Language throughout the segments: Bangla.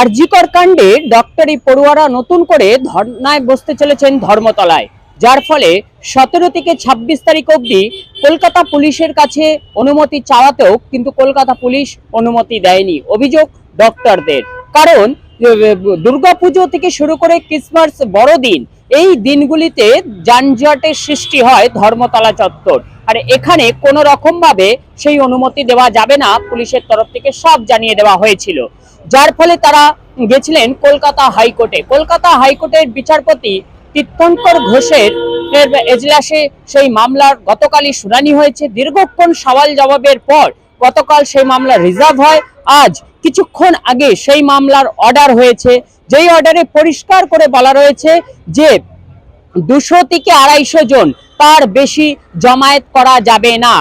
আরজিকর কাণ্ডে ডক্টরি পড়ুয়ারা নতুন করে ধর্নায় বসতে চলেছেন ধর্মতলায়, যার ফলে সতেরো থেকে ছাব্বিশ তারিখ অবধি কলকাতা পুলিশের কাছে অনুমতি চাওয়াতেও কিন্তু কলকাতা পুলিশ অনুমতি দেয়নি, অভিযোগ ডক্টরদের। কারণ দুর্গাপুজো থেকে শুরু করে ক্রিসমাস বড়দিন, এই দিনগুলিতে যানজটের সৃষ্টি হয় ধর্মতলা চত্বর। আর এখানে কোনো রকম ভাবে সেই অনুমতি দেওয়া যাবে না, পুলিশের তরফ থেকে সব জানিয়ে দেওয়া হয়েছিল। যার ফলে তারা গেছিলেন কলকাতা হাইকোর্টে। কলকাতা হাইকোর্টের বিচারপতি তীর্থঙ্কর ঘোষের এজলাসে সেই মামলার গতকালই শুনানি হয়েছে। দীর্ঘক্ষণ সওয়াল জবাবের পর গতকাল সেই মামলা রিজার্ভ হয়। আজ কিছুক্ষণ আগে সেই মামলার অর্ডার হয়েছে। যেই অর্ডারে পরিষ্কার করে বলা রয়েছে যে দুশো থেকে আড়াইশো জন তার বেশি জমায়েত করা যাবে না।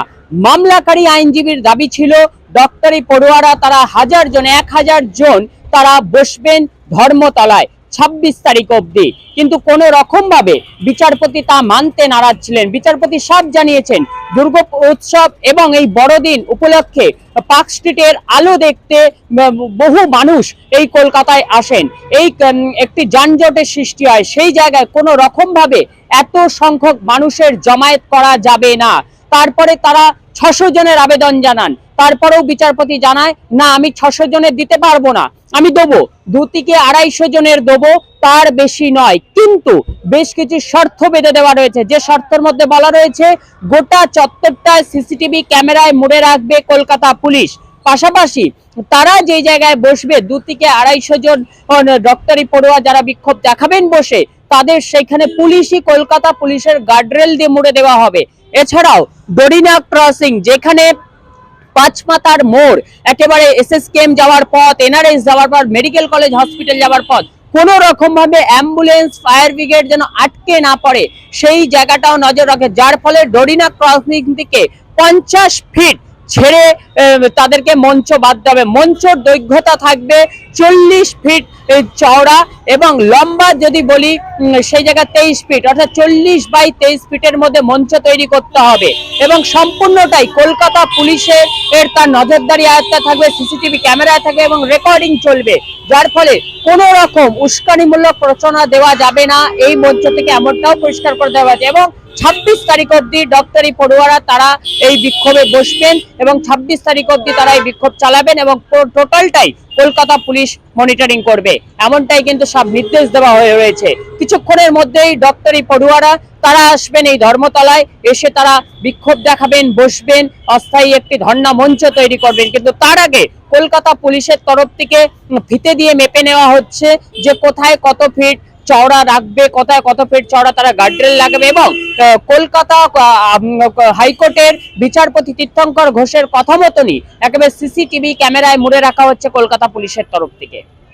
মামলাকারী আইনজীবীর দাবি ছিল ডক্টরি পড়ুয়ারা তারা হাজার জন, এক হাজার জন তারা বসবেন ধর্মতলায় ছাব্বিশ তারিখ অবধি। কিন্তু কোন রকম ভাবে বিচারপতি তা মানতে নারাজ ছিলেন। বিচারপতি সব জানিয়েছেন, দুর্গা উৎসব এবং এই বড়দিন উপলক্ষে পার্ক স্ট্রিটের আলো দেখতে বহু মানুষ এই কলকাতায় আসেন। এই একটি যানজটের সৃষ্টি হয়। সেই জায়গায় কোনো রকম ভাবে এত সংখ্যক মানুষের জমায়েত করা যাবে না। তারপরে তারা ছশো জনের আবেদন জানান। তারপরেও বিচারপতি জানায়, না, আমি ছশো জনের দিতে পারব না। আমি দেবো। দু থেকে আড়াইশো জনের দেবো, তার বেশি নয়। কিন্তু বেশ কিছু শর্ত বেঁধে দেওয়া রয়েছে। যে শর্তের মধ্যে বলা রয়েছে, গোটা চত্বরটায় সিসিটিভি ক্যামেরায় মুড়ে রাখবে কলকাতা পুলিশ। পাশাপাশি তারা যে জায়গায় বসবে দু থেকে আড়াইশো জন ডক্টরি পড়ুয়া যারা বিক্ষোভ দেখাবেন বসে তাদের সেখানে পুলিশই কলকাতা পুলিশের গার্ডরেল দিয়ে মুড়ে দেওয়া হবে। এছাড়াও ডরিনা ক্রসিং যেখানে পাঁচমাতার মোড়, একেবারে এসএসকেএম যাওয়ার পথ এনআরএস যাওয়ার পথ মেডিকেল কলেজ হসপিটাল যাওয়ার পথ কোনো রকম ভাবে অ্যাম্বুলেন্স ফায়ার ব্রিগেড যেন আটকে না পড়ে, সেই জায়গাটাও নজর রাখে। যার ফলে ডরিনা ক্রসিং থেকে পঞ্চাশ ফিট ছেড়ে তাদেরকে মঞ্চ বাঁধতে হবে। মঞ্চর দৈর্ঘ্যতা থাকবে চল্লিশ ফিট চওড়া এবং লম্বা যদি বলি সেই জায়গা তেইশ ফিট, অর্থাৎ চল্লিশ বাই তেইশ ফিটের মধ্যে মঞ্চ তৈরি করতে হবে। এবং সম্পূর্ণটাই কলকাতা পুলিশের, এর তার নজরদারি আয়ত্তা থাকবে, সিসিটিভি ক্যামেরা থাকবে এবং রেকর্ডিং চলবে। যার ফলে কোনো রকম উস্কানিমূলক প্রচনা দেওয়া যাবে না, এই মঞ্চ থেকে এমনটাও পরিষ্কার করে দেওয়া হয়েছে। এবং ছাব্বিশ তারিখ অবধি ডক্টরি পড়ুয়ারা তারা এই বিক্ষোভে বসবেন এবং ছাব্বিশ তারিখ অবধি তারা এই বিক্ষোভ চালাবেন এবং টোটালটাই কলকাতা পুলিশ মনিটরিং করবে। এমনটাই কিন্তু সব নির্দেশ দেওয়া হয়ে রয়েছে। কিছুক্ষণের মধ্যেই ডক্টরি পড়ুয়ারা তারা আসবেন এই ধর্মতলায়, এসে তারা বিক্ষোভ দেখাবেন, বসবেন, অস্থায়ী একটি ধর্ণা মঞ্চ তৈরি করবেন। কিন্তু তার আগে কলকাতা পুলিশের তরফ থেকে ফিতে দিয়ে মেপে নেওয়া হচ্ছে যে কোথায় কত ফিট চওড়া রাখবে, কোথায় কত ফিট চওড়া, তারা গার্ডরেল লাগাবে এবং কলকাতা হাইকোর্টের বিচারপতি তীর্থঙ্কর ঘোষের কথা মতনই একেবারে সিসিটিভি ক্যামেরায় মুড়ে রাখা হচ্ছে কলকাতা পুলিশের তরফ থেকে।